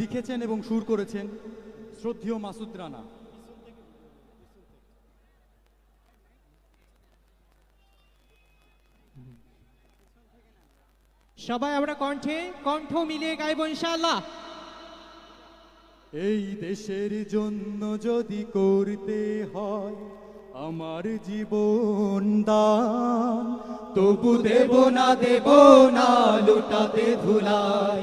লিখেছেন এবং সুর করেছেন শ্রদ্ধেয় মাসুদ রানা। সবাই আমরা কণ্ঠে কণ্ঠ মিলিয়ে গাইব ইনশাআল্লাহ। এই দেশের জন্য যদি করতে হয় আমার জীবন দান তবু দেব না দেব না লুটাতে ধুলাই।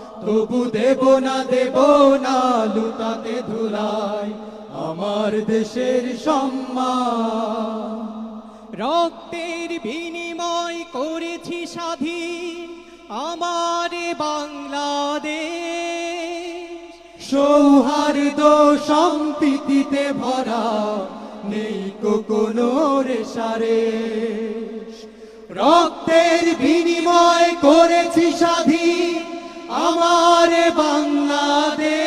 তবু দেব না দেব না, লুটাতে ধুলাই আমার দেশের সম্মান। রক্তের বিনিময় করেছি স্বাধীন আমার বাংলাদেশ। সৌহার্দ্য সম্প্রীতিতে ভরা নেই কোনো রেশারে রক্তের বিনিময় করেছি স্বাধীন বাংলাদেশ।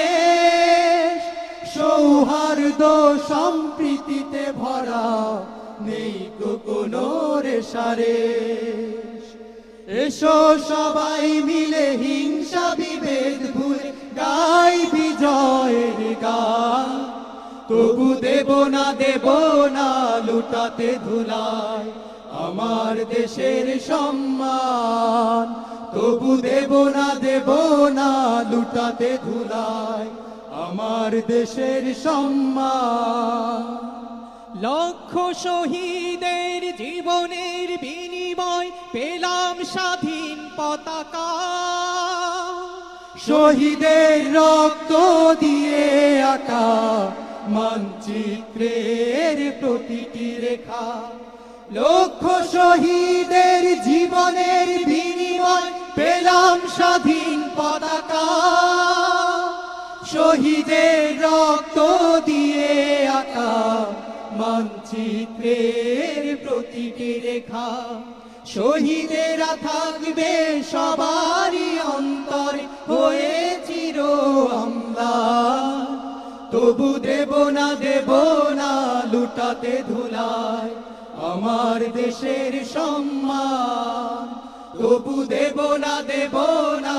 সৌহার্দ্য সম্প্রীতিতে ভরা নেই কোনো রেশারে। এসো সবাই মিলে হিংসা বিভেদ ভুলে গাই বিজয়ের গান। তবু দেব না দেব না, লুটাতে ধুলাই আমার দেশের সম্মান। তবু দেব না দেব না, লুটাতে ধুলাই আমার দেশের সম্মান। লক্ষ শহীদের জীবনের বিনিময় পেলাম স্বাধীন পতাকা। শহীদের রক্ত দিয়ে আঁকা মানচিত্রের প্রতিটি রেখা। লক্ষ শহীদের শহীদের রক্ত দিয়ে আঁকা মানচিত্রের প্রতিটি রেখা। শহীদেরা থাকবে সবারই অন্তর, হয়ে চির আমরা। তবু দেব না দেব না, লুটাতে ধুলাই আমার দেশের সম্মান। তবু দেব না দেব না